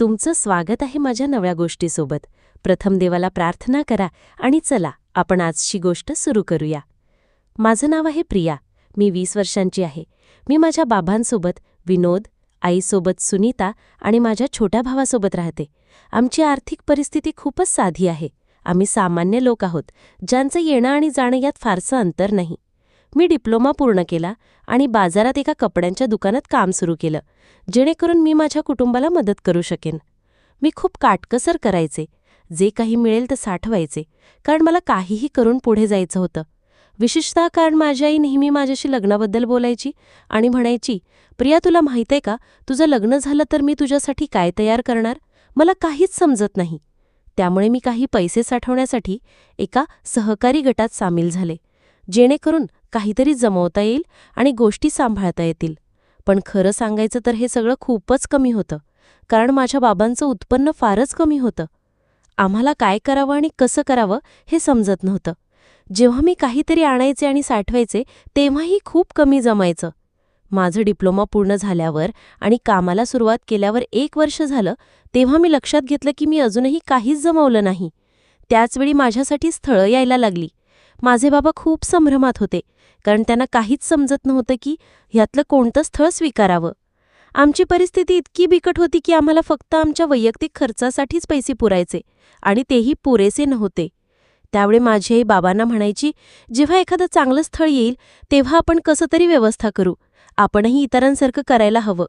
तुमचं स्वागत आहे माझ्या नव्या गोष्टीसोबत. प्रथम देवाला प्रार्थना करा आणि चला आपण आजची गोष्ट सुरू करूया. माझं नाव आहे प्रिया. मी वीस वर्षांची आहे. मी माझ्या बाबांसोबत विनोद आईसोबत सुनीता आणि माझ्या छोट्या भावासोबत राहते. आमची आर्थिक परिस्थिती खूपच साधी आहे. आम्ही सामान्य लोक आहोत ज्यांचं येणं आणि जाणं यात फारसं अंतर नाही. मी डिप्लोमा पूर्ण केला आणि बाजारात एका कपड्यांच्या दुकानात काम सुरू केलं जेणेकरून मी माझ्या कुटुंबाला मदत करू शकेन. मी खूप काटकसर करायचे जे काही मिळेल ते साठवायचे कारण मला काहीही करून पुढे जायचं होतं. विशेषतः कारण माझी आई नेहमी माझ्याशी लग्नाबद्दल बोलायची आणि म्हणायची प्रिया तुला माहीत आहे का? तुझं लग्न झालं तर मी तुझ्यासाठी काय तयार करणार? मला काहीच समजत नाही. त्यामुळे मी काही पैसे साठवण्यासाठी एका सहकारी गटात सामील झाले. जेणेकरून काहीतरी जमवता येईल आणि गोष्टी सांभाळता येतील. पण खरं सांगायचं तर हे सगळं खूपच कमी होतं. कारण माझ्या बाबांचं उत्पन्न फारच कमी होतं. आम्हाला काय करावं आणि कसं करावं हे समजत नव्हतं. जेव्हा मी काहीतरी आणायचे आणि साठवायचे तेव्हाही खूप कमी जमायचं. माझं डिप्लोमा पूर्ण झाल्यावर आणि कामाला सुरुवात केल्यावर एक वर्ष झालं तेव्हा मी लक्षात घेतलं की मी अजूनही काहीच जमवलं नाही. त्याचवेळी माझ्यासाठी स्थळं यायला लागली. माझे बाबा खूप संभ्रमात होते कारण त्यांना काहीच समजत नव्हतं की ह्यातलं कोणतं स्थळ स्वीकारावं. आमची परिस्थिती इतकी बिकट होती की आम्हाला फक्त आमच्या वैयक्तिक खर्चासाठीच पैसे पुरायचे आणि तेही पुरेसे नव्हते. त्यावेळी माझी आई बाबांना म्हणायची जेव्हा एखादं चांगलं स्थळ येईल तेव्हा आपण कसं तरी व्यवस्था करू. आपणही इतरांसारखं करायला हवं.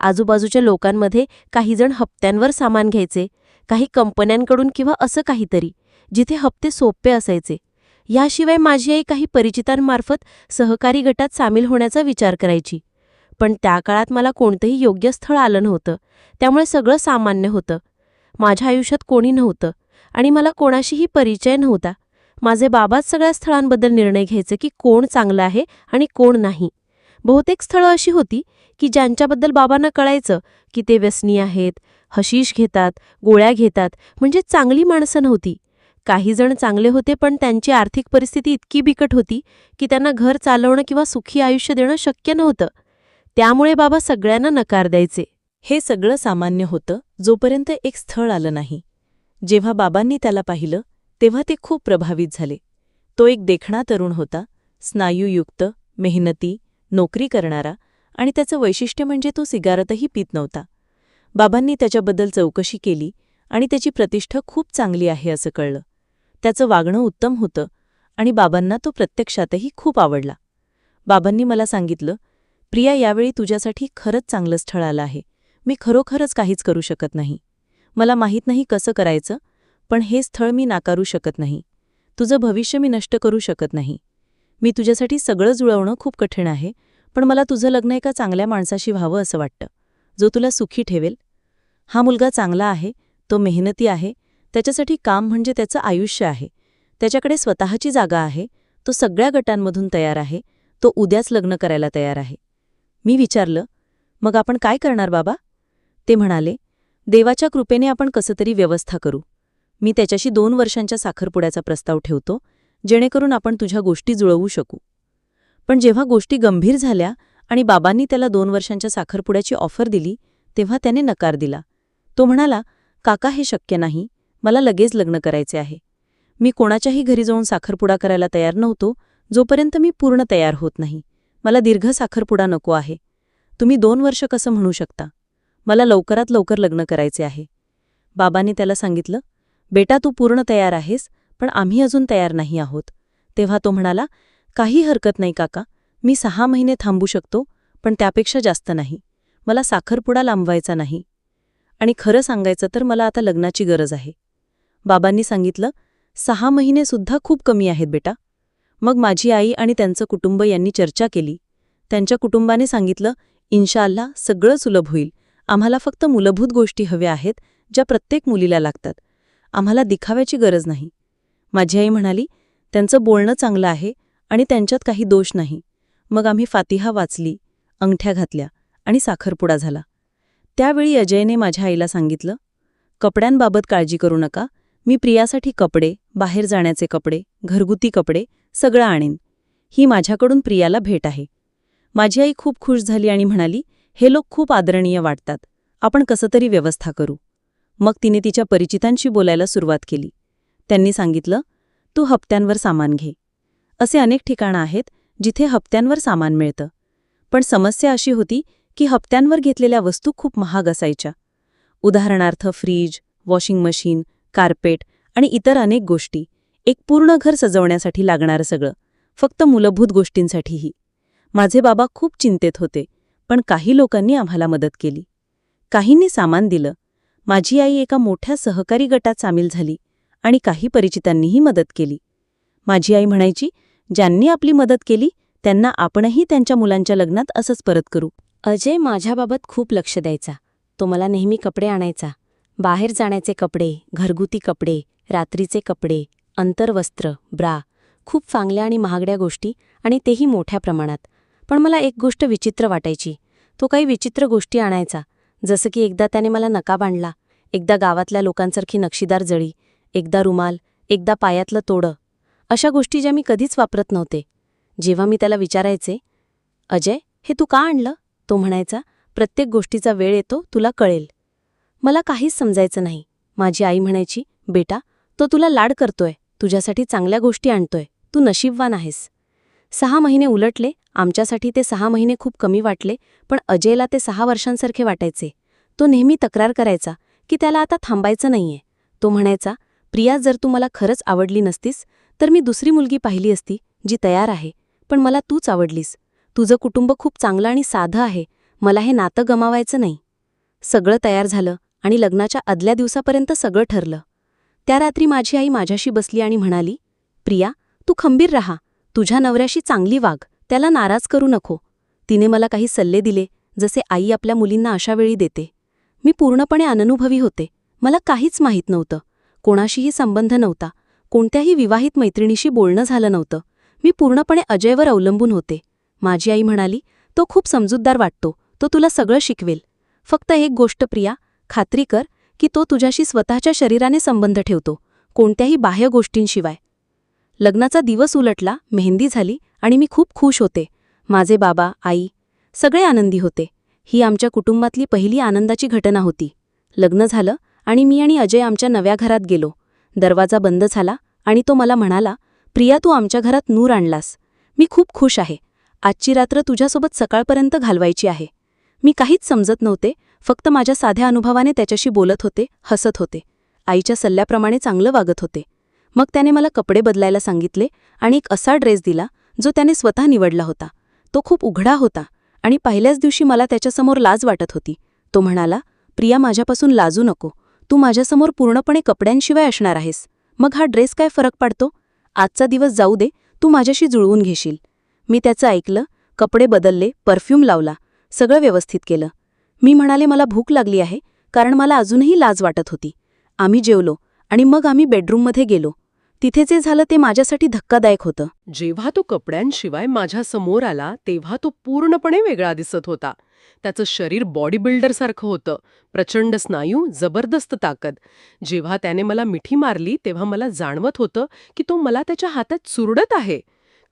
आजूबाजूच्या लोकांमध्ये काहीजण हप्त्यांवर सामान घ्यायचे काही कंपन्यांकडून किंवा असं काहीतरी जिथे हप्ते सोपे असायचे. याशिवाय माझी आई काही परिचितांमार्फत सहकारी गटात सामील होण्याचा विचार करायची. पण त्या काळात मला कोणतंही योग्य स्थळ आलं नव्हतं. त्यामुळे सगळं सामान्य होतं. माझ्या आयुष्यात कोणी नव्हतं. आणि मला कोणाशीही परिचय नव्हता. माझे बाबाच सगळ्या स्थळांबद्दल निर्णय घ्यायचे की कोण चांगलं आहे आणि कोण नाही. बहुतेक स्थळं अशी होती की ज्यांच्याबद्दल बाबांना कळायचं की ते व्यसनी आहेत हशीश घेतात गोळ्या घेतात म्हणजे चांगली माणसं नव्हती. काही जण चांगले होते पण त्यांची आर्थिक परिस्थिती इतकी बिकट होती की त्यांना घर चालवणं किंवा सुखी आयुष्य देणं शक्य नव्हतं. त्यामुळे बाबा सगळ्यांना नकार द्यायचे. हे सगळं सामान्य होतं जोपर्यंत एक स्थळ आलं नाही. जेव्हा बाबांनी त्याला पाहिलं तेव्हा ते खूप प्रभावित झाले. तो एक देखणा तरुण होता स्नायूयुक्त मेहनती नोकरी करणारा आणि त्याचं वैशिष्ट्य म्हणजे तो सिगारतही पित नव्हता. बाबांनी त्याच्याबद्दल चौकशी केली आणि त्याची प्रतिष्ठा खूप चांगली आहे असं कळलं. त्याचं वागणं उत्तम होतं आणि बाबांना तो प्रत्यक्षातही खूप आवडला. बाबांनी मला सांगितलं प्रिया यावेळी तुझ्यासाठी खरंच चांगलं स्थळ आलं आहे. मी खरोखरच काहीच करू शकत नाही. मला माहीत नाही कसं करायचं पण हे स्थळ मी नाकारू शकत नाही. तुझं भविष्य मी नष्ट करू शकत नाही. मी तुझ्यासाठी सगळं जुळवणं खूप कठीण आहे पण मला तुझं लग्न एका चांगल्या माणसाशी व्हावं असं वाटतं. जो तुला सुखी ठेवेल. हा मुलगा चांगला आहे तो मेहनती आहे त्याच्यासाठी काम म्हणजे त्याचं आयुष्य आहे. त्याच्याकडे स्वतःची जागा आहे. तो सगळ्या गटांमधून तयार आहे. तो उद्याच लग्न करायला तयार आहे. मी विचारलं मग आपण काय करणार बाबा? ते म्हणाले देवाच्या कृपेने आपण कसंतरी व्यवस्था करू. मी त्याच्याशी दोन वर्षांच्या साखरपुड्याचा प्रस्ताव ठेवतो जेणेकरून आपण तुझ्या गोष्टी जुळवू शकू. पण जेव्हा गोष्टी गंभीर झाल्या आणि बाबांनी त्याला दोन वर्षांच्या साखरपुड्याची ऑफर दिली तेव्हा त्याने नकार दिला. तो म्हणाला काका हे शक्य नाही. मला लगेच लग्न करायचे आहे. मी कोणाच्याही घरी जाऊन साखरपुडा करायला तयार नव्हतो जोपर्यंत मी पूर्ण तयार होत नाही. मला दीर्घ साखरपुडा नको आहे. तुम्ही दोन वर्ष कसं म्हणू शकता? मला लवकरात लवकर लग्न करायचे आहे. बाबांनी त्याला सांगितलं बेटा तू पूर्ण तयार आहेस पण आम्ही अजून तयार नाही आहोत. तेव्हा तो म्हणाला काही हरकत नाही काका मी सहा महिने थांबू शकतो पण त्यापेक्षा जास्त नाही. मला साखरपुडा लांबवायचा नाही. आणि खरं सांगायचं तर मला आता लग्नाची गरज आहे. बाबांनी सांगितलं सहा महिनेसुद्धा खूप कमी आहेत बेटा. मग माझी आई आणि त्यांचं कुटुंब यांनी चर्चा केली. त्यांच्या कुटुंबाने सांगितलं इन्शाल्ला सगळं सुलभ होईल. आम्हाला फक्त मूलभूत गोष्टी हव्या आहेत ज्या प्रत्येक मुलीला लागतात. आम्हाला दिखाव्याची गरज नाही. माझी आई म्हणाली त्यांचं बोलणं चांगलं आहे आणि त्यांच्यात काही दोष नाही. मग आम्ही फातिहा वाचली अंगठ्या घातल्या आणि साखरपुडा झाला. त्यावेळी अजयने माझ्या आईला सांगितलं कपड्यांबाबत काळजी करू नका. मी प्रियासाठी कपडे बाहेर जाण्याचे कपडे घरगुती कपडे सगळं आणीन. ही माझ्याकडून प्रियाला भेट आहे. माझी आई खूप खुश झाली आणि म्हणाली हे लोक खूप आदरणीय वाटतात. आपण कसं तरी व्यवस्था करू. मग तिने तिच्या परिचितांशी बोलायला सुरुवात केली. त्यांनी सांगितलं तू हप्त्यांवर सामान घे. असे अनेक ठिकाणं आहेत जिथे हप्त्यांवर सामान मिळतं. पण समस्या अशी होती की हप्त्यांवर घेतलेल्या वस्तू खूप महाग असायच्या. उदाहरणार्थ फ्रीज वॉशिंग मशीन कार्पेट आणि इतर अनेक गोष्टी. एक पूर्ण घर सजवण्यासाठी लागणारं सगळं. फक्त मूलभूत गोष्टींसाठीही. माझे बाबा खूप चिंतेत होते पण काही लोकांनी आम्हाला मदत केली. काहींनी सामान दिलं. माझी आई एका मोठ्या सहकारी गटात सामील झाली आणि काही परिचितांनीही मदत केली. माझी आई म्हणायची ज्यांनी आपली मदत केली त्यांना आपणही त्यांच्या मुलांच्या लग्नात असंच परत करू. अजय माझ्याबाबत खूप लक्ष द्यायचा. तो मला नेहमी कपडे आणायचा. बाहेर जाण्याचे कपडे घरगुती कपडे रात्रीचे कपडे अंतर्वस्त्र ब्रा खूप चांगल्या आणि महागड्या गोष्टी आणि तेही मोठ्या प्रमाणात. पण मला एक गोष्ट विचित्र वाटायची. तो काही विचित्र गोष्टी आणायचा. जसं की एकदा त्याने मला नका बांधला. एकदा गावातल्या लोकांसारखी नक्षीदार जळी. एकदा रुमाल. एकदा पायातलं तोडं. अशा गोष्टी ज्या मी कधीच वापरत नव्हते. जेव्हा मी त्याला विचारायचे अजय हे तू का आणलं? तो म्हणायचा प्रत्येक गोष्टीचा वेळ येतो तुला कळेल. मला काहीच समजायचं नाही. माझी आई म्हणायची बेटा तो तुला लाड करतोय. तुझ्यासाठी चांगल्या गोष्टी आणतोय. तू नशीबवान आहेस. सहा महिने उलटले. आमच्यासाठी ते सहा महिने खूप कमी वाटले पण अजयला ते सहा वर्षांसारखे वाटायचे. तो नेहमी तक्रार करायचा की त्याला आता थांबायचं नाहीये. तो म्हणायचा प्रिया जर तू मला खरंच आवडली नसतीस तर मी दुसरी मुलगी पाहिली असती जी तयार आहे. पण मला तूच आवडलीस. तुझं कुटुंब खूप चांगलं आणि साधं आहे. मला हे नातं गमावायचं नाही. सगळं तयार झालं. आणि लग्नाच्या आदल्या दिवसापर्यंत सगळं ठरलं. त्या रात्री माझी आई माझ्याशी बसली आणि म्हणाली प्रिया तू खंबीर राहा. तुझ्या नवऱ्याशी चांगली वाघ त्याला नाराज करू नको. तिने मला काही सल्ले दिले जसे आई आपल्या मुलींना अशा वेळी देते. मी पूर्णपणे अननुभवी होते. मला काहीच माहीत नव्हतं. कोणाशीही संबंध नव्हता. कोणत्याही विवाहित मैत्रिणीशी बोलणं झालं नव्हतं. मी पूर्णपणे अजयवर अवलंबून होते. माझी आई म्हणाली तो खूप समजूतदार वाटतो. तो तुला सगळं शिकवेल. फक्त एक गोष्ट प्रिया खात्री कर की तो तुझ्याशी स्वतःच्या शरीराने संबंध ठेवतो कोणत्याही बाह्य गोष्टींशिवाय. लग्नाचा दिवस उलटला मेहंदी झाली आणि मी खूप खुश होते. माझे बाबा आई सगळे आनंदी होते. ही आमच्या कुटुंबातली पहिली आनंदाची घटना होती. लग्न झालं आणि मी आणि अजय आमच्या नव्या घरात गेलो. दरवाजा बंद झाला आणि तो मला म्हणाला प्रिया तू आमच्या घरात नूर आणलास. मी खूप खुश आहे. आजची रात्र तुझ्यासोबत सकाळपर्यंत घालवायची आहे. मी काहीच समजत नव्हते फक्त माझ्या साध्या अनुभवाने त्याच्याशी बोलत होते हसत होते. आईच्या सल्ल्याप्रमाणे चांगलं वागत होते. मग त्याने मला कपडे बदलायला सांगितले आणि एक असा ड्रेस दिला जो त्याने स्वतः निवडला होता. तो खूप उघडा होता आणि पहिल्याच दिवशी मला त्याच्यासमोर लाज वाटत होती. तो म्हणाला प्रिया माझ्यापासून लाजू नको. तू माझ्यासमोर पूर्णपणे कपड्यांशिवाय असणार आहेस. मग हा ड्रेस काय फरक पडतो? आजचा दिवस जाऊ दे तू माझ्याशी जुळवून घेशील. मी त्याचं ऐकलं कपडे बदलले परफ्यूम लावला सगळं व्यवस्थित केलं. मी म्हणाले मला भूक लागली आहे कारण मला अजूनही लाज वाटत होती. आम्ही जेवलो आणि मग आम्ही बेडरूममध्ये गेलो. तिथे जे झालं ते माझ्यासाठी धक्कादायक होतं. जेव्हा तो कपड्यांशिवाय माझ्यासमोर आला तेव्हा तो पूर्णपणे वेगळा दिसत होता. त्याचं शरीर बॉडी बिल्डरसारखं होतं. प्रचंड स्नायू जबरदस्त ताकद. जेव्हा त्याने मला मिठी मारली तेव्हा मला जाणवत होतं की तो मला त्याच्या हातात चुरडत आहे.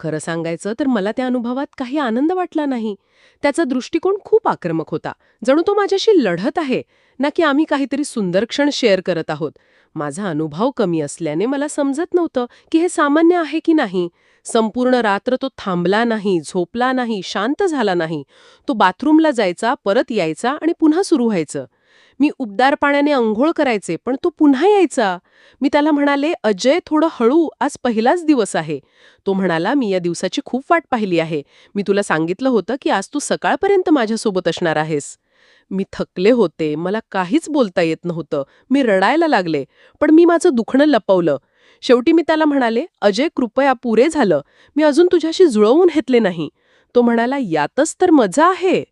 खरं सांगायचं तर मला त्या अनुभवात काही आनंद वाटला नाही. त्याचा दृष्टिकोन खूप आक्रमक होता. जणू तो माझ्याशी लढत आहे ना की आम्ही काहीतरी सुंदर क्षण शेअर करत आहोत. माझा अनुभव कमी असल्याने मला समजत नव्हतं की हे सामान्य आहे की नाही. संपूर्ण रात्र तो थांबला नाही झोपला नाही शांत झाला नाही. तो बाथरूमला जायचा परत यायचा आणि पुन्हा सुरू व्हायचं. मी उबदार पाण्याने अंघोळ करायचे पण तो पुन्हा यायचा. मी त्याला म्हणाले अजय थोडं हळू आज पहिलाच दिवस आहे. तो म्हणाला मी या दिवसाची खूप वाट पाहिली आहे. मी तुला सांगितलं होतं की आज तू सकाळपर्यंत माझ्यासोबत असणार आहेस. मी थकले होते. मला काहीच बोलता येत नव्हतं. मी रडायला लागले पण मी माझं दुखणं लपवलं. शेवटी मी त्याला म्हणाले अजय कृपया पुरे झालं. मी अजून तुझ्याशी जुळवून घेतले नाही. तो म्हणाला यातच तर मजा आहे.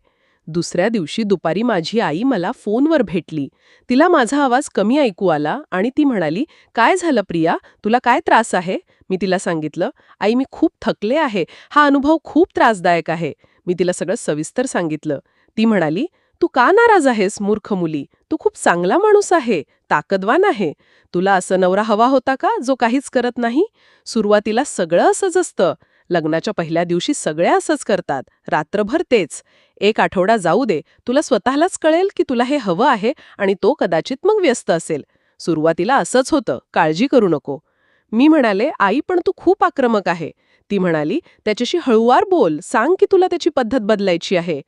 दुसऱ्या दिवशी दुपारी माझी आई मला फोनवर भेटली. तिला माझा आवाज कमी ऐकू आला आणि ती म्हणाली काय झालं प्रिया? तुला काय त्रास आहे? मी तिला सांगितलं आई मी खूप थकले आहे. हा अनुभव खूप त्रासदायक आहे. मी तिला सगळं सविस्तर सांगितलं. ती म्हणाली तू का नाराज आहेस मूर्ख मुली? तू खूप चांगला माणूस आहे. ताकदवान आहे. तुला असं नवरा हवा होता का जो काहीच करत नाही? सुरुवातीला सगळं असंच असतं. लग्नाच्या पहिल्या दिवशी सगळ्या असंच करतात. रात्रभर तेच. एक आठवडा जाऊ दे तुला स्वतःलाच कळेल की तुला हे हवं आहे आणि तो कदाचित मग व्यस्त असेल. सुरुवातीला असंच होतं काळजी करू नको. मी म्हणाले आई पण तू खूप आक्रमक आहे. ती म्हणाली त्याच्याशी हळूवार बोल सांग की तुला त्याची पद्धत बदलायची आहे.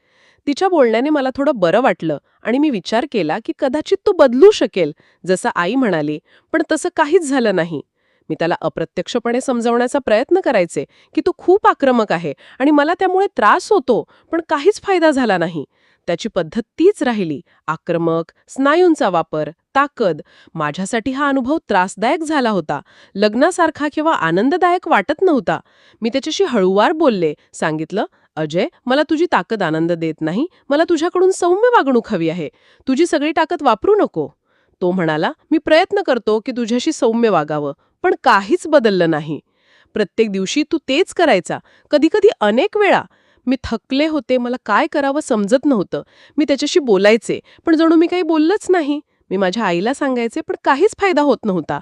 तिच्या बोलण्याने मला थोडं बरं वाटलं आणि मी विचार केला की कदाचित तो बदलू शकेल जसं आई म्हणाली पण तसं काहीच झालं नाही. मी त्याला अप्रत्यक्षपणे समजवण्याचा प्रयत्न करायचे की तू खूप आक्रमक आहे आणि मला त्यामुळे त्रास होतो पण काहीच फायदा झाला नाही. त्याची पद्धत तीच राहिली. आक्रमक स्नायूंचा वापर ताकद. माझ्यासाठी हा अनुभव त्रासदायक झाला होता. लग्नासारखा किंवा आनंददायक वाटत नव्हता. मी त्याच्याशी हळूवार बोलले. सांगितलं अजय मला तुझी ताकद आनंद देत नाही. मला तुझ्याकडून सौम्य वागणूक हवी आहे. तुझी सगळी ताकद वापरू नको. तो म्हणाला मी प्रयत्न करतो की तुझ्याशी सौम्य वागावं. पण काहीच बदललं नाही. प्रत्येक दिवशी तू तेच करायचा. कधीकधी अनेक वेळा मी थकले होते मला काय करावं समजत नव्हतं. मी त्याच्याशी बोलायचे पण जणू मी काही बोललंच नाही. मी माझ्या आईला सांगायचे पण काहीच फायदा होत नव्हता.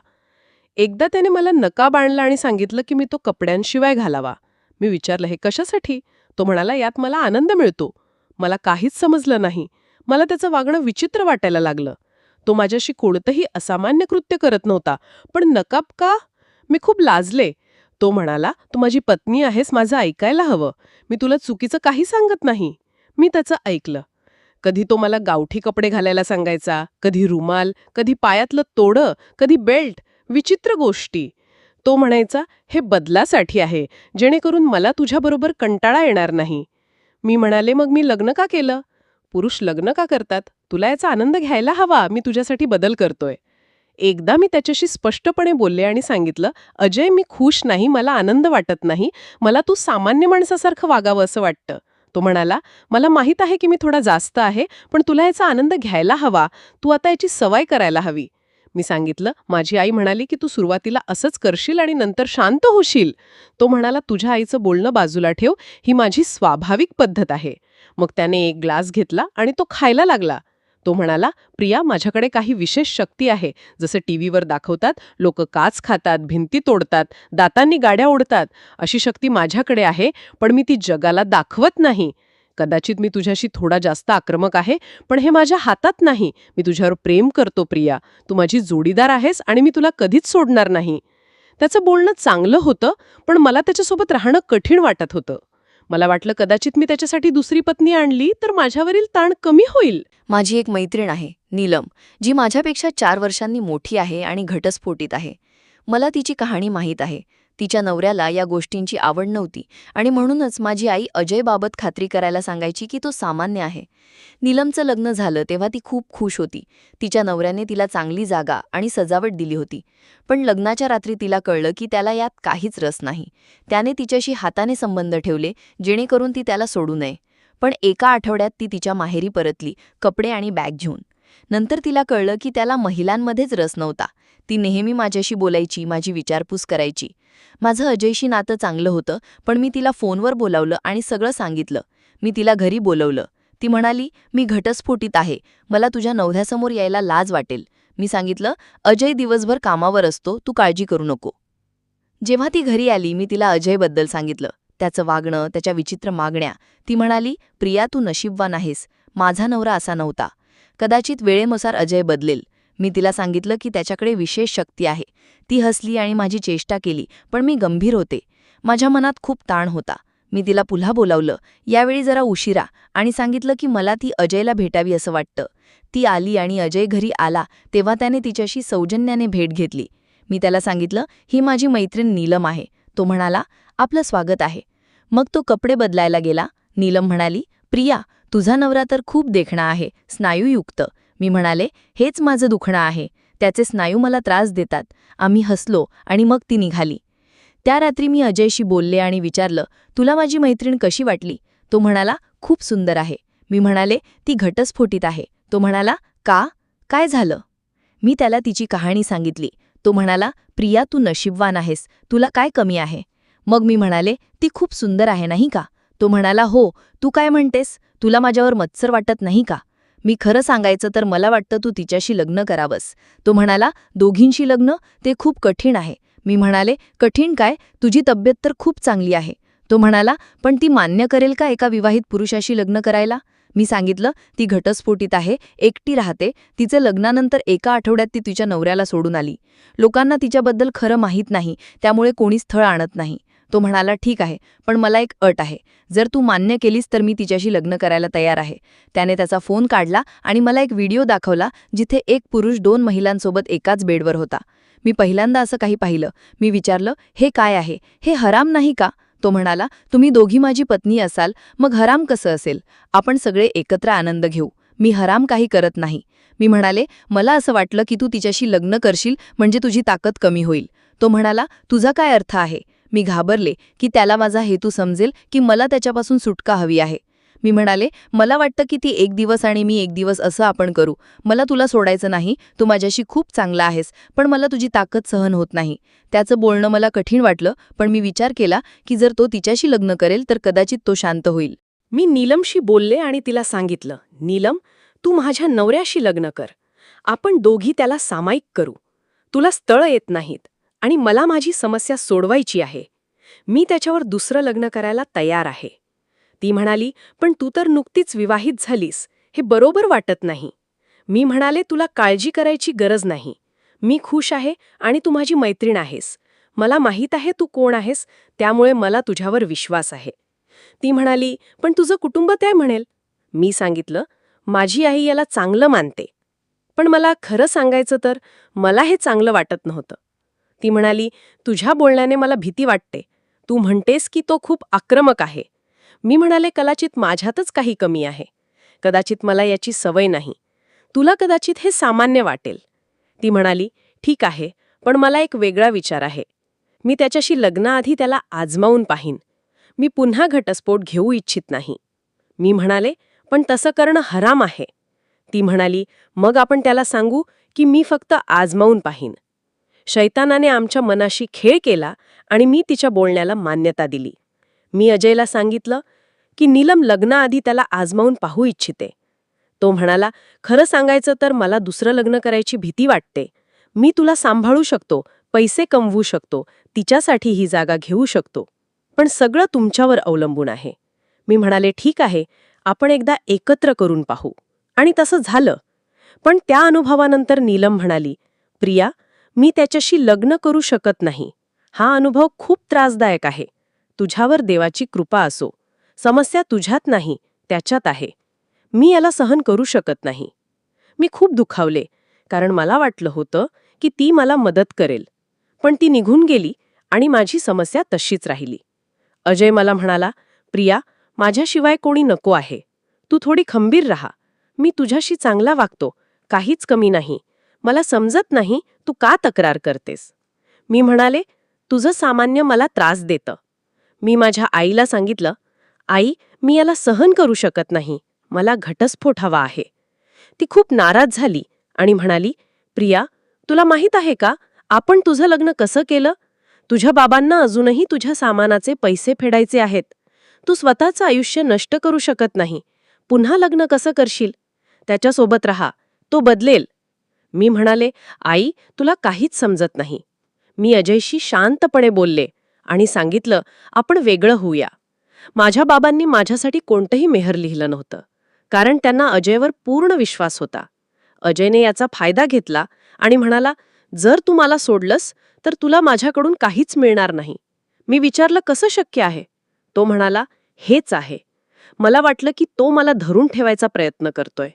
एकदा त्याने मला नका बांधला आणि सांगितलं की मी तो कपड्यांशिवाय घालावा. मी विचारलं हे कशासाठी? तो म्हणाला यात मला आनंद मिळतो. मला काहीच समजलं नाही. मला त्याचं वागणं विचित्र वाटायला लागलं. तो माझ्याशी कोणतंही असामान्य कृत्य करत नव्हता. पण नकाब का? मी खूप लाजले. तो म्हणाला तू माझी पत्नी आहेस माझं ऐकायला हवं. मी तुला चुकीचं काही सांगत नाही. मी त्याचं ऐकलं. कधी तो मला गावठी कपडे घालायला सांगायचा कधी रुमाल कधी पायातलं तोडं कधी बेल्ट विचित्र गोष्टी. तो म्हणायचा हे बदलासाठी आहे जेणेकरून मला तुझ्याबरोबर कंटाळा येणार नाही. मी म्हणाले मग मी लग्न का केलं? पुरुष लग्न का करतात? तुला याचा आनंद घ्यायला हवा. मी तुझ्यासाठी बदल करतोय. एकदा मी त्याच्याशी स्पष्टपणे बोलले आणि सांगितलं अजय मी खुश नाही. मला आनंद वाटत नाही. मला तू सामान्य माणसासारखं वागावं असं वाटतं. तो म्हणाला मला माहीत आहे की मी थोडा जास्त आहे पण तुला याचा आनंद घ्यायला हवा. तू आता याची सवय करायला हवी. मी सांगितलं माझी आई म्हणाली की तू सुरुवातीला असंच करशील आणि नंतर शांत होशील. तो म्हणाला तुझ्या आईचं बोलणं बाजूला ठेव. ही माझी स्वाभाविक पद्धत आहे. मग त्याने एक ग्लास घेतला आणि तो खायला लागला. तो म्हणाला प्रिया माझ्याकडे काही विशेष शक्ती आहे. जसं टीव्हीवर दाखवतात लोक काच खातात भिंती तोडतात दातांनी गाड्या ओढतात. अशी शक्ती माझ्याकडे आहे पण मी ती जगाला दाखवत नाही. कदाचित मी तुझ्याशी थोडा जास्त आक्रमक आहे पण हे माझ्या हातात नाही. मी तुझ्यावर प्रेम करतो प्रिया. तू माझी जोडीदार आहेस आणि मी तुला कधीच सोडणार नाही. त्याचं बोलणं चांगलं होतं पण मला त्याच्यासोबत राहणं कठीण वाटत होतं. मला वाटलं कदाचित मी त्याच्यासाठी दुसरी पत्नी आणली तर माझ्यावरील ताण कमी होईल. माझी एक मैत्रीण आहे नीलम जी माझ्यापेक्षा चार वर्षांनी मोठी आहे आणि घटस्फोटीत आहे. मला तिची कहाणी माहीत आहे. तिच्या नवऱ्याला या गोष्टींची आवड नव्हती आणि म्हणूनच माझी आई अजयबाबत खात्री करायला सांगायची की तो सामान्य आहे. नीलमचं लग्न झालं तेव्हा ती खूप खुश होती. तिच्या नवऱ्याने तिला चांगली जागा आणि सजावट दिली होती. पण लग्नाच्या रात्री तिला कळलं की त्याला यात काहीच रस नाही. त्याने तिच्याशी हाताने संबंध ठेवले जेणेकरून ती त्याला सोडू नये. पण एका आठवड्यात ती तिच्या माहेरी परतली कपडे आणि बॅग घेऊन. नंतर तिला कळलं की त्याला महिलांमध्येच रस नव्हता. ती नेहमी माझ्याशी बोलायची माझी विचारपूस करायची. माझं अजयशी नातं चांगलं होतं पण मी तिला फोनवर बोलावलं आणि सगळं सांगितलं. मी तिला घरी बोलवलं. ती म्हणाली मी घटस्फोटीत आहे. मला तुझ्या नवऱ्यासमोर यायला लाज वाटेल. मी सांगितलं अजय दिवसभर कामावर असतो तू काळजी करू नको. जेव्हा ती घरी आली मी तिला अजयबद्दल सांगितलं. त्याचं वागणं त्याच्या विचित्र मागण्या. ती म्हणाली प्रिया तू नशीबवान आहेस. माझा नवरा असा नव्हता. कदाचित वेळेनुसार अजय बदलेल. मी तिला सांगितलं की त्याच्याकडे विशेष शक्ती आहे. ती हसली आणि माझी चेष्टा केली पण मी गंभीर होते. माझ्या मनात खूप ताण होता. मी तिला पुन्हा बोलावलं. यावेळी जरा उशिरा आणि सांगितलं की मला ती अजयला भेटावी असं वाटतं. ती आली आणि अजय घरी आला तेव्हा त्याने तिच्याशी सौजन्याने भेट घेतली. मी त्याला सांगितलं ही माझी मैत्रीण नीलम आहे. तो म्हणाला आपलं स्वागत आहे. मग तो कपडे बदलायला गेला. नीलम म्हणाली प्रिया तुझा नवरा तर खूप देखणा आहे स्नायूयुक्त. मी म्हणाले हेच माझं दुखणं आहे. त्याचे स्नायू मला त्रास देतात. आम्ही हसलो आणि मग ती निघाली. त्या रात्री मी अजयशी बोलले आणि विचारलं तुला माझी मैत्रीण कशी वाटली? तो म्हणाला खूप सुंदर आहे. मी म्हणाले ती घटस्फोटीत आहे. तो म्हणाला का? काय झालं? मी त्याला तिची कहाणी सांगितली. तो म्हणाला प्रिया तू नशीबवान आहेस. तुला काय कमी आहे? मग मी म्हणाले ती खूप सुंदर आहे नाही का? तो म्हणाला हो. तू काय म्हणतेस? तुला माझ्यावर मत्सर वाटत नाही का? मी खरं सांगायचं तर मला वाटतं तू तिच्याशी लग्न करावंस. तो म्हणाला दोघींशी लग्न? ते खूप कठीण आहे. मी म्हणाले कठीण काय? तुझी तब्येत तर खूप चांगली आहे. तो म्हणाला पण ती मान्य करेल का एका विवाहित पुरुषाशी लग्न करायला? मी सांगितलं ती घटस्फोटीत आहे एकटी राहते. तिचे लग्नानंतर एका आठवड्यात ती तिच्या नवऱ्याला सोडून आली. लोकांना तिच्याबद्दल खरं माहीत नाही. त्यामुळे कोणी स्थळ आणत नाही. तो म्हणाला ठीक आहे पण मला एक अट आहे. जर तू मान्य केलीस तर मी तिच्याशी लग्न करायला तयार आहे. त्याने त्याचा फोन काढला आणि मला एक व्हिडिओ दाखवला जिथे एक पुरुष दोन महिलांसोबत एकाच बेडवर होता. मी पहिल्यांदा असं काही पाहिलं. मी विचारलं हे काय आहे? हे हराम नाही का? तो म्हणाला तुम्ही दोघी माझी पत्नी असाल मग हराम कसं असेल? आपण सगळे एकत्र आनंद घेऊ. मी हराम काही करत नाही. मी म्हणाले मला असं वाटलं की तू तिच्याशी लग्न करशील म्हणजे तुझी ताकद कमी होईल. तो म्हणाला तुझा काय अर्थ आहे? मी घाबरले की त्याला माझा हेतू समजेल की मला त्याच्यापासून सुटका हवी आहे. मी म्हणाले मला वाटतं की ती एक दिवस आणि मी एक दिवस असं आपण करू. मला तुला सोडायचं नाही. तू माझ्याशी खूप चांगला आहेस पण मला तुझी ताकद सहन होत नाही त्याचं बोलणं मला कठीण वाटलं पण मी विचार केला की जर तो तिच्याशी लग्न करेल तर कदाचित तो शांत होईल. मी नीलमशी बोलले आणि तिला सांगितलं नीलम तू माझ्या नवऱ्याशी लग्न कर. आपण दोघी त्याला सामायिक करू. तुला स्थळं येत नाहीत. आणि मला माझी समस्या सोडवायची आहे. मी त्याच्यावर दुसरं लग्न करायला तयार आहे. ती म्हणाली पण तू तर नुकतीच विवाहित झालीस. हे बरोबर वाटत नाही. मी म्हणाले तुला काळजी करायची गरज नाही. मी खुश आहे आणि तू माझी मैत्रीण आहेस. मला माहीत आहे तू कोण आहेस त्यामुळे मला तुझ्यावर विश्वास आहे. ती म्हणाली पण तुझं कुटुंब काय म्हणेल? मी सांगितलं माझी आई याला चांगलं मानते. पण मला खरं सांगायचं तर मला हे चांगलं वाटत नव्हतं. ती म्हणाली तुझ्या बोलण्याने मला भीती वाटते. तू म्हणतेस की तो खूप आक्रमक आहे. मी म्हणाले कदाचित माझ्यातच काही कमी आहे. कदाचित मला याची सवय नाही. तुला कदाचित हे सामान्य वाटेल. ती म्हणाली ठीक आहे पण मला एक वेगळा विचार आहे. मी त्याच्याशी लग्नाआधी त्याला आजमावून पाहीन. मी पुन्हा घटस्फोट घेऊ इच्छित नाही. मी म्हणाले पण तसं करणं हराम आहे. ती म्हणाली मग आपण त्याला सांगू की मी फक्त आजमावून पाहीन. शैतानाने आमच्या मनाशी खेळ केला आणि मी तिच्या बोलण्याला मान्यता दिली. मी अजयला सांगितलं की नीलम लग्नाआधी त्याला आजमावून पाहू इच्छिते. तो म्हणाला खरं सांगायचं तर मला दुसरं लग्न करायची भीती वाटते. मी तुला सांभाळू शकतो पैसे कमवू शकतो तिच्यासाठी ही जागा घेऊ शकतो. पण सगळं तुमच्यावर अवलंबून आहे. मी म्हणाले ठीक आहे आपण एकदा एकत्र करून पाहू. आणि तसं झालं. पण त्या अनुभवानंतर नीलम म्हणाली प्रिया मी त्याच्याशी लग्न करू शकत नाही. हा अनुभव खूप त्रासदायक आहे. तुझ्यावर देवाची कृपा असो. समस्या तुझ्यात नाही त्याच्यात आहे. मी याला सहन करू शकत नाही. मी खूप दुखावले कारण मला वाटलं होतं की ती मला मदत करेल. पण ती निघून गेली आणि माझी समस्या तशीच राहिली. अजय मला म्हणाला प्रिया माझ्याशिवाय कोणी नको आहे. तू थोडी खंबीर राहा. मी तुझ्याशी चांगला वागतो. काहीच कमी नाही. मला समजत नाही तू का तक्रार करतेस. मी म्हणाले तुझं सामान्य मला त्रास देतं. मी माझ्या आईला सांगितलं आई मी याला सहन करू शकत नाही. मला घटस्फोट हवा आहे. ती खूप नाराज झाली आणि म्हणाली प्रिया तुला माहीत आहे का? आपण तुझं लग्न कसं केलं? तुझ्या बाबांना अजूनही तुझ्या सामानाचे पैसे फेडायचे आहेत. तू स्वतःचं आयुष्य नष्ट करू शकत नाही. पुन्हा लग्न कसं करशील? त्याच्यासोबत राहा. तो बदलेल. मी म्हणाले आई तुला काहीच समजत नाही. मी अजयशी शांतपणे बोलले आणि सांगितलं आपण वेगळं होऊया. माझ्या बाबांनी माझ्यासाठी कोणतंही मेहर लिहिलं नव्हतं कारण त्यांना अजयवर पूर्ण विश्वास होता. अजयने याचा फायदा घेतला आणि म्हणाला जर तू मला सोडलंस तर तुला माझ्याकडून काहीच मिळणार नाही. मी विचारलं कसं शक्य आहे? तो म्हणाला हेच आहे. मला वाटलं की तो मला धरून ठेवायचा प्रयत्न करतोय.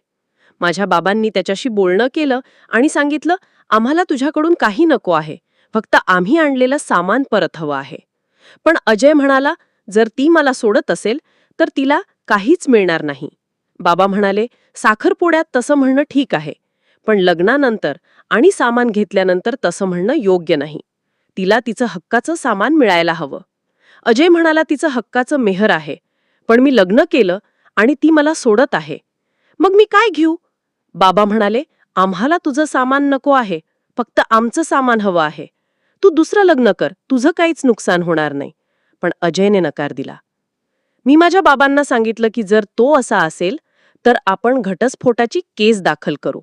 माझ्या बाबांनी त्याच्याशी बोलणं केलं आणि सांगितलं आम्हाला तुझ्याकडून काही नको आहे. फक्त आम्ही आणलेलं सामान परत हवं आहे. पण अजय म्हणाला जर ती मला सोडत असेल तर तिला काहीच मिळणार नाही. बाबा म्हणाले साखरपोड्यात तसं म्हणणं ठीक आहे पण लग्नानंतर आणि सामान घेतल्यानंतर तसं म्हणणं योग्य नाही. तिला तिचं हक्काचं सामान मिळायला हवं. अजय म्हणाला तिचं हक्काचं मेहर आहे पण मी लग्न केलं आणि ती मला सोडत आहे. मग मी काय घेऊ? बाबा म्हणाले आम्हाला तुझं सामान नको आहे फक्त आमचं सामान हवं आहे. तू दुसरं लग्न कर तुझं काहीच नुकसान होणार नाही. पण अजयने नकार दिला. मी माझ्या बाबांना सांगितलं की जर तो असा असेल तर आपण घटस्फोटाची केस दाखल करू.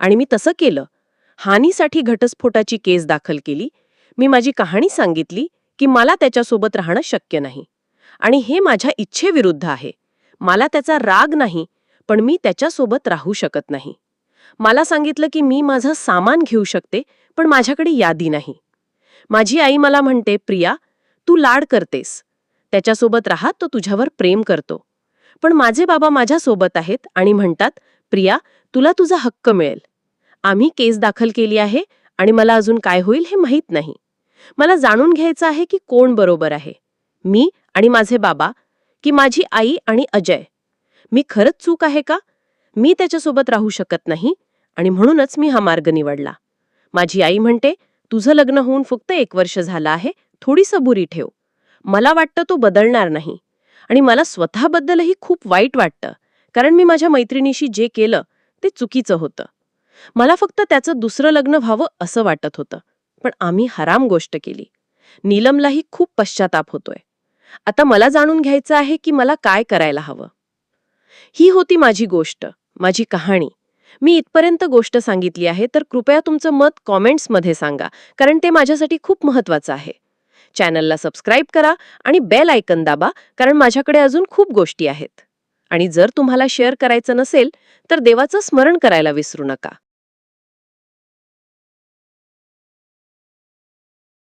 आणि मी तसं केलं. हानीसाठी घटस्फोटाची केस दाखल केली. मी माझी कहाणी सांगितली की मला त्याच्यासोबत राहणं शक्य नाही. आणि हे माझ्या इच्छेविरुद्ध आहे. मला त्याचा राग नाही पण मी त्याच्यासोबत राहू शकत नाही. मला सांगितलं की मी माझं सामान घेऊ शकते पण माझ्याकडे यादी नाही. माझी आई मला म्हणते प्रिया तू लाड करतेस. त्याच्यासोबत राहा तो तुझ्यावर प्रेम करतो. पण माझे बाबा माझ्यासोबत आहेत आणि म्हणतात प्रिया तुला तुझा हक्क मिळेल. आम्ही केस दाखल केली आहे आणि मला अजून काय होईल हे माहीत नाही. मला जाणून घ्यायचं आहे की कोण बरोबर आहे. मी आणि माझे बाबा की माझी आई आणि अजय? मी खरंच चूक आहे का? मी त्याच्यासोबत राहू शकत नाही आणि म्हणूनच मी हा मार्ग निवडला. माझी आई म्हणते तुझं लग्न होऊन फक्त एक वर्ष झालं आहे थोडी सबुरी ठेव. मला वाटतं तो बदलणार नाही. आणि मला स्वतःबद्दलही खूप वाईट वाटतं कारण मी माझ्या मैत्रिणीशी जे केलं ते चुकीचं होतं. मला फक्त त्याचं दुसरं लग्न व्हावं असं वाटत होतं पण आम्ही हराम गोष्ट केली. नीलमलाही खूप पश्चाताप होतोय. आता मला जाणून घ्यायचं आहे की मला काय करायला हवं. ही होती माझी गोष्ट माझी कहाणी. मी इथपर्यंत गोष्ट सांगितली आहे तर कृपया तुमचं मत कॉमेंट्समध्ये सांगा कारण ते माझ्यासाठी खूप महत्त्वाचं आहे. चॅनलला सबस्क्राईब करा आणि बेल आयकन दाबा कारण माझ्याकडे अजून खूप गोष्टी आहेत. आणि जर तुम्हाला शेअर करायचं नसेल तर देवाचं स्मरण करायला विसरू नका.